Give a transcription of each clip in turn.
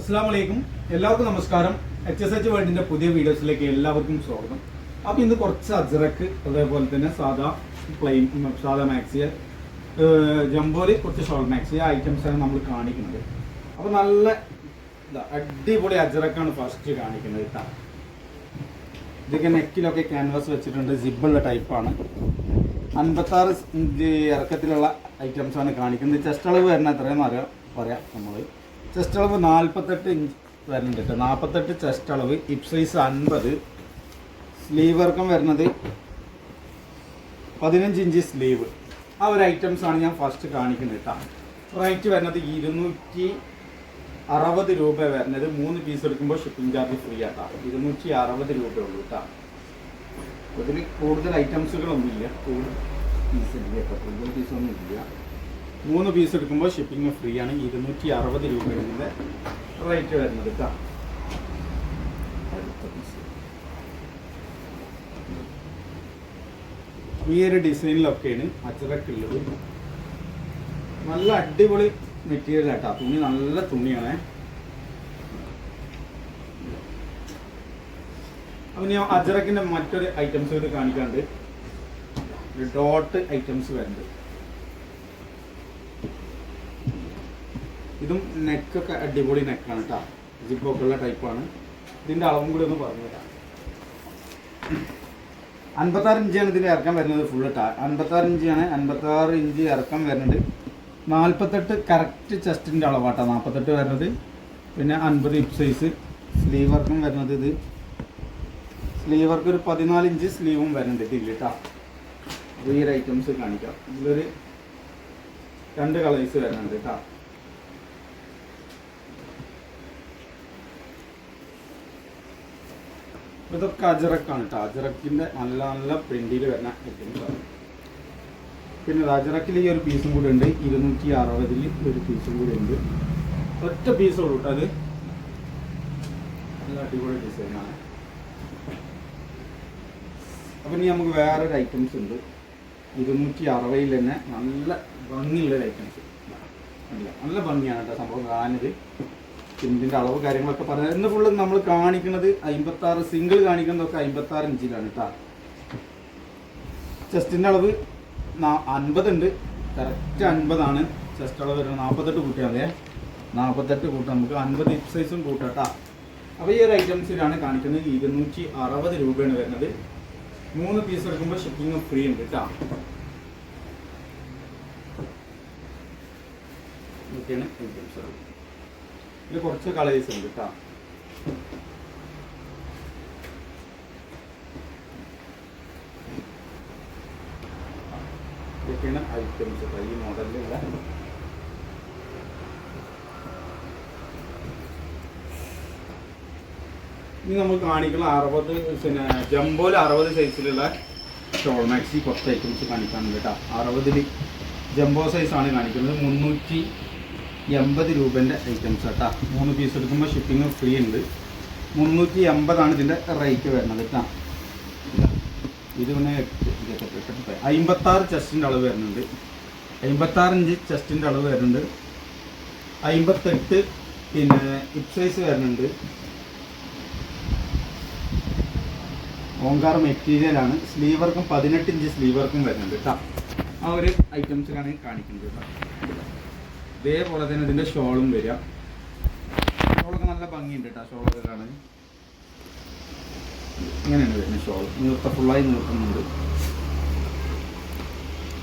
അസ്സാം വലൈക്കും എല്ലാവർക്കും നമസ്കാരം. എച്ച് എസ് എച്ച് വേൾഡിന്റെ പുതിയ വീഡിയോസിലേക്ക് എല്ലാവർക്കും സ്വാഗതം. അപ്പോൾ ഇന്ന് കുറച്ച് അജ്രക്ക് അതേപോലെ തന്നെ സാധാ പ്ലെയിൻ സാധാ മാക്സിയ ജംബോൽ കുറച്ച് ഷോൾ മാക്സിയ ഐറ്റംസ് ആണ് നമ്മൾ കാണിക്കുന്നത്. അപ്പോൾ നല്ല അടിപൊളി അജ്രക്കാണ് ഫസ്റ്റ് കാണിക്കുന്നത് കേട്ടോ ഇതൊക്കെ നെക്കിലൊക്കെ ക്യാൻവാസ് വെച്ചിട്ടുണ്ട് സിബുള്ള ടൈപ്പാണ് അൻപത്താറ് ഇറക്കത്തിലുള്ള ഐറ്റംസ് ആണ് കാണിക്കുന്നത്. ചെസ്റ്റ് അളവ് വരുന്ന എത്രയെന്ന് അറിയാം പറയാം നമ്മൾ ചെസ്റ്റ് അളവ് നാൽപ്പത്തെട്ട് ഇഞ്ച് വരുന്നുണ്ട് കേട്ടോ നാൽപ്പത്തെട്ട് ചെസ്റ്റ് അളവ് ഹിപ് സൈസ് അൻപത് സ്ലീവ് വർക്കം വരുന്നത് പതിനഞ്ച് ഇഞ്ച് സ്ലീവ് ആ ഒരു ഐറ്റംസ് ആണ് ഞാൻ ഫസ്റ്റ് കാണിക്കുന്നത് കേട്ടോ റേറ്റ് വരുന്നത് ഇരുന്നൂറ്റി അറുപത് രൂപ വരുന്നത്. മൂന്ന് പീസ് എടുക്കുമ്പോൾ ഷിപ്പിംഗ് ചാർജ് ഫ്രീ ആട്ടാ ഇരുന്നൂറ്റി അറുപത് രൂപ ഉള്ളൂ കേട്ടോ അതിൽ കൂടുതൽ ഐറ്റംസുകളൊന്നുമില്ല കൂടുതൽ പീസ് ഇല്ല കേട്ടോ കൂടുതൽ പീസൊന്നും ഇല്ല മൂന്ന് പീസ് എടുക്കുമ്പോൾ ഷിപ്പിംഗ് ഫ്രീ ആണ്. ഇരുന്നൂറ്റി അറുപത് രൂപ ഇതിന്റെ റേറ്റ് വരുന്നത് കേട്ടോ. ഈ ഒരു ഡിസൈനിലൊക്കെയാണ് അച്ചറക്കുള്ളത് നല്ല അടിപൊളി മെറ്റീരിയൽ ആട്ടാ തുണി നല്ല തുണിയാണ്. അപ്പം ഞാൻ അജറക്കിന്റെ മറ്റൊരു ഐറ്റംസ് കൂടി കാണിക്കാണ്ട്. ഡോട്ട് ഐറ്റംസ് വരുന്നുണ്ട്. ഇതും നെക്കൊക്കെ അടിപൊളി നെക്കാണ് കേട്ടോ ജിപ്പൊക്കെ ഉള്ള ടൈപ്പാണ് ഇതിന്റെ അളവും കൂടി ഒന്ന് പറഞ്ഞു തരാം. അൻപത്താറ് ഇഞ്ചാണ് ഇതിന്റെ ഇറക്കം വരുന്നത് ഫുൾ ടാ അൻപത്താറ് ഇഞ്ചാണ് അൻപത്താറ് ഇഞ്ച് ഇറക്കം വരുന്നുണ്ട് നാൽപ്പത്തെട്ട് കറക്റ്റ് ചെസ്റ്റിന്റെ അളവാട്ടോ നാൽപ്പത്തെട്ട് വരുന്നത്. പിന്നെ അൻപത് ഇപ് സൈസ് സ്ലീവ് വർക്കും വരുന്നത് ഇത്. സ്ലീവ് വർക്ക് ഒരു പതിനാല് ഇഞ്ച് സ്ലീവും വരുന്നുണ്ട് ഇതിൽ കേട്ടോ അപ്പോൾ ഐറ്റംസ് കാണിക്കാം. ഇതിലൊരു രണ്ട് കളേഴ്സ് വരുന്നുണ്ട് കേട്ടോ ഇതൊക്കെ അജറക്കാണ് കേട്ടോ അജറക്കിന്റെ നല്ല നല്ല പ്രിന്റിൽ വരുന്ന ഐറ്റംസാണ് പിന്നെ അജറക്കിൽ ഈ ഒരു പീസും കൂടി ഉണ്ട്. ഇരുന്നൂറ്റി അറുപതിൽ ഒരു പീസും കൂടി ഉണ്ട്. ഒറ്റ പീസ് ഉള്ളൂ അത്. നല്ല അടിപൊളി ഡിസൈനാണ് അപ്പൊ ഇനി നമുക്ക് വേറൊരു ഐറ്റംസ് ഉണ്ട്. ഇരുന്നൂറ്റി അറുപതിൽ തന്നെ നല്ല ഭംഗിയുള്ളൊരു ഐറ്റംസ് നല്ല ഭംഗിയാണ് കേട്ടോ സംഭവം കാണാനത് ഇതിന്റെ അളവ് കാര്യങ്ങളൊക്കെ പറഞ്ഞത്. ഇന്ന് ഫുള്ള് നമ്മൾ കാണിക്കുന്നത് അമ്പത്തി ആറ് സിംഗിൾ കാണിക്കുന്നതൊക്കെ അമ്പത്തി ആറ് ഇഞ്ചിലാണ് കേട്ടോ ചെസ്റ്റിന്റെ അളവ് അൻപത് ഉണ്ട് കറക്റ്റ് അൻപതാണ്. ചെസ്റ്റ് അളവ് വരുന്നത് നാൽപ്പത്തെട്ട് കൂട്ടിയാൽ മതിയേ. നാൽപ്പത്തെട്ട് കൂട്ടാം. നമുക്ക് അൻപത് ഇപ്പ് സൈസും കൂട്ടാം കേട്ടോ അപ്പോൾ ഈ ഒരു ഐറ്റംസിലാണ് കാണിക്കുന്നത് ഇരുന്നൂറ്റി അറുപത് രൂപയാണ് വരുന്നത്. മൂന്ന് പീസ് എടുക്കുമ്പോൾ ഷിപ്പിംഗ് ഫ്രീ ഉണ്ട് കേട്ടോ ഇതൊക്കെയാണ് ഐറ്റംസ് ഇതിൽ കുറച്ച് കളേഴ്സ് ഉണ്ട് കേട്ടോ ഇതൊക്കെയാണ് ഐറ്റംസ് ഈ മോഡലിലുള്ള ഇനി നമ്മൾ കാണിക്കുന്ന അറുപത് പിന്നെ ജംബോയിൽ അറുപത് സൈസിലുള്ള ഷോൾ മാക്സി കുറച്ച് ഐറ്റംസ് കാണിക്കാനുണ്ട് കേട്ടോ അറുപതിൽ ജംബോ സൈസാണ് കാണിക്കുന്നത്. മുന്നൂറ്റി എൺപത് രൂപേന്റെ ഐറ്റംസ് കേട്ടോ മൂന്ന് പീസ് എടുക്കുമ്പോൾ ഷിപ്പിംഗ് ഫ്രീ ഉണ്ട്. മുന്നൂറ്റി എൺപതാണ് ഇതിന്റെ റേറ്റ് വരുന്നത് കേട്ടോ. ഇത് പിന്നെ അമ്പത്താറ് ചെസ്റ്റിന്റെ അളവ് വരുന്നുണ്ട്. അമ്പത്താറ് ഇഞ്ച് ചെസ്റ്റിന്റെ അളവ് വരുന്നുണ്ട്. അമ്പത്തെട്ട് പിന്നെ ഹിപ് സൈസ് വരുന്നുണ്ട്. ഓങ്കാർ മെറ്റീരിയലാണ് സ്ലീവർക്കും പതിനെട്ട് ഇഞ്ച് സ്ലീവർക്കും വരുന്നുണ്ട് കേട്ടോ. ആ ഒരു ഐറ്റംസിലാണ് കാണിക്കുന്നത് കേട്ടോ. ഇതേപോലെ തന്നെ ഇതിന്റെ ഷോളും വരിക ഷോളൊക്കെ നല്ല ഭംഗിയുണ്ട് കേട്ടോ ഷോളൊക്കെ കാണാൻ. ഇങ്ങനെയാണ് വരുന്നത് ഷോൾ. നീർത്ത ഫുള്ളായി നീർത്തുന്നുണ്ട്.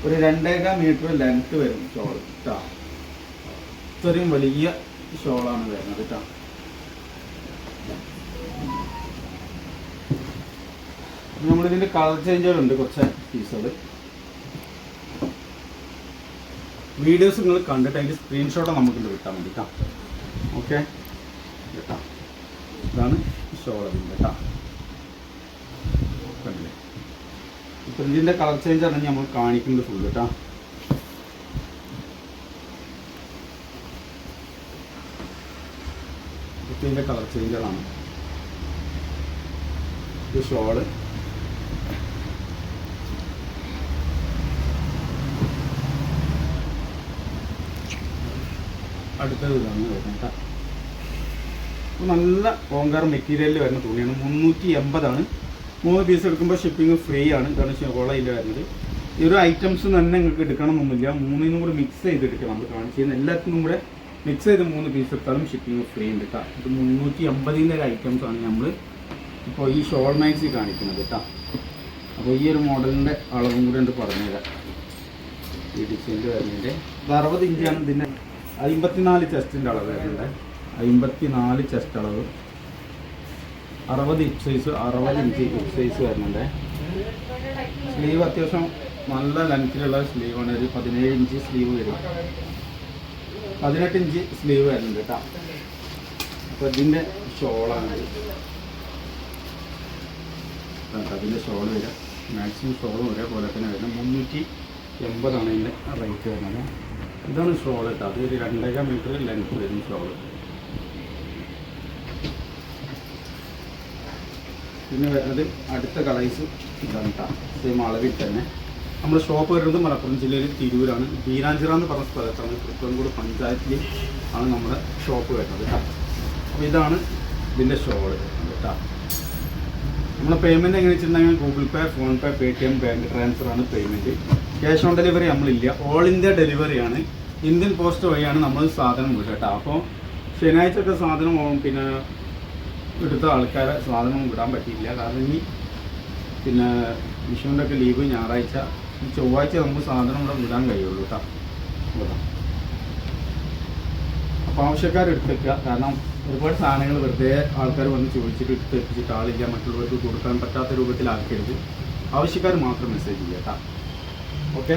ഒരു രണ്ടേകാൽ മീറ്റർ ലെങ്ത് വരും ഷോൾ കേട്ടോ ഇത്രയും വലിയ ഷോളാണ് വരുന്നത് കേട്ടോ നമ്മളിതിന്റെ കളർ ചേഞ്ചുകളുണ്ട് കുറച്ച് പീസുകൾ വീഡിയോസ് നിങ്ങൾ കണ്ടിട്ട് അതിന്റെ സ്ക്രീൻഷോട്ട് നമുക്ക് കിട്ടാൻ മതി കേട്ടോ ഓക്കെ കേട്ടോ ഇതാണ് ഷോൾ കേട്ടോ കണ്ടില്ലേ? ഇതിന്റെ കളർ ചേഞ്ച് ആണ് നമ്മൾ കാണിക്കുന്നത് ഫുള്ള് കേട്ടോ ഇതിന്റെ കളർ ചേഞ്ചുകളാണ് ഇത് ഷോൾ അടുത്തത് ഇതാണ് വരുന്നത് അപ്പോൾ നല്ല ഓങ്കാർ മെറ്റീരിയലിൽ വരുന്ന തുണിയാണ്. മുന്നൂറ്റി എൺപതാണ് മൂന്ന് പീസ് എടുക്കുമ്പോൾ ഷിപ്പിംഗ് ഫ്രീ ആണ്. ഇതാണ് ഷോളയിൽ വരുന്നത്. ഈ ഒരു ഐറ്റംസ് തന്നെ നിങ്ങൾക്ക് എടുക്കണമെന്നൊന്നുമില്ല. മൂന്നിനും കൂടെ മിക്സ് ചെയ്ത് എടുക്കണം നമ്മൾ ചെയ്യുന്ന എല്ലാത്തിനും കൂടെ മിക്സ് ചെയ്ത് മൂന്ന് പീസ് എടുത്താലും ഷിപ്പിംഗ് ഫ്രീ ഉണ്ട് കേട്ടോ. ഇത് മുന്നൂറ്റി എൺപതിന്റെ ഒരു ഐറ്റംസ് ആണ് നമ്മൾ ഇപ്പോൾ ഈ ഷോൾ മാക്സി കാണിക്കുന്നത് കേട്ടോ. അപ്പോൾ ഈ ഒരു മോഡലിന്റെ അളവും കൂടെ ഉണ്ട് പറഞ്ഞുതരാം. ഈ ഡിസൈനിൽ വരുന്നതിന്റെ. അറുപത് ഇഞ്ചാണ് ഇതിന്റെ അമ്പത്തിനാല് ചെസ്റ്റിന്റെ അളവ് വരുന്നുണ്ട് അമ്പത്തിനാല് ചെസ്റ്റ് അളവ്. അറുപത് ഇഞ്ച് സൈസ് അറുപത് ഇഞ്ച് ഇഞ്ച് സൈസ് വരുന്നുണ്ട്. സ്ലീവ് അത്യാവശ്യം നല്ല ലെങ്ത്തിലുള്ള സ്ലീവാണ്. ഒരു പതിനേഴ് ഇഞ്ച് സ്ലീവ് വരും. പതിനെട്ട് ഇഞ്ച് സ്ലീവ് വരുന്നുണ്ട് കേട്ടോ. അപ്പോൾ ഇതിന്റെ ഷോളാണ്. അതിന്റെ ഷോൾ വരിക മാക്സിമം ഷോളും ഒരേപോലെ തന്നെ വരുന്നത് മുന്നൂറ്റി എൺപതാണ് ഇതിന്റെ റേറ്റ് വരുന്നത്. ഇതാണ് ഷോൾ കേട്ടോ. അത് ഒരു രണ്ടര മീറ്റർ ലെങ്ത് വരും ഷോൾ. പിന്നെ വരുന്നത് അടുത്ത കളേഴ്സ് ഇതാണ് കേട്ടോ സെയിം അളവിൽ തന്നെ. നമ്മുടെ ഷോപ്പ് വരുന്നത് മലപ്പുറം ജില്ലയിൽ തിരൂരാണ്. ബീരാഞ്ചിറ എന്ന് പറഞ്ഞ സ്ഥലത്താണ് തൃക്കോൺകൂട് പഞ്ചായത്തിൽ ആണ് നമ്മുടെ ഷോപ്പ് വരുന്നത് അപ്പോൾ ഇതാണ് ഇതിന്റെ ഷോൾ കേട്ടോ നമ്മുടെ പേയ്മെന്റ് എങ്ങനെ വെച്ചിട്ടുണ്ടെങ്കിൽ Google pay phone pay Paytm bank transfer ആണ് പേയ്മെന്റ് ക്യാഷ് ഓൺ ഡെലിവറി നമ്മളില്ല. ഓൾ ഇന്ത്യ ഡെലിവറിയാണ് ഇന്ത്യൻ പോസ്റ്റ് വഴിയാണ് നമ്മൾ സാധനം വിടുക കേട്ടോ അപ്പോൾ ശനിയാഴ്ച ഒക്കെ സാധനം പിന്നെ എടുത്ത ആൾക്കാരെ സാധനം വിടാൻ പറ്റിയില്ല. കാരണം ഇനി പിന്നെ വിഷുവിന്റെ ഒക്കെ ലീവ് ഞായറാഴ്ച. ഈ ചൊവ്വാഴ്ച നമുക്ക് സാധനം ഇവിടെ വിടാൻ കഴിയുള്ളൂ കേട്ടോ അപ്പോൾ ആവശ്യക്കാർ എടുത്തേക്കുക കാരണം ഒരുപാട് സാധനങ്ങൾ വെറുതെ ആൾക്കാർ വന്ന് ചോദിച്ചിട്ട് എടുത്ത് എത്തിച്ചിട്ട് ആളില്ല മറ്റുള്ളവർക്ക് കൊടുക്കാൻ പറ്റാത്ത രൂപത്തിലാക്കരുത്. ആവശ്യക്കാർ മാത്രം മെസ്സേജ് ചെയ്യാം കേട്ടോ ഓക്കെ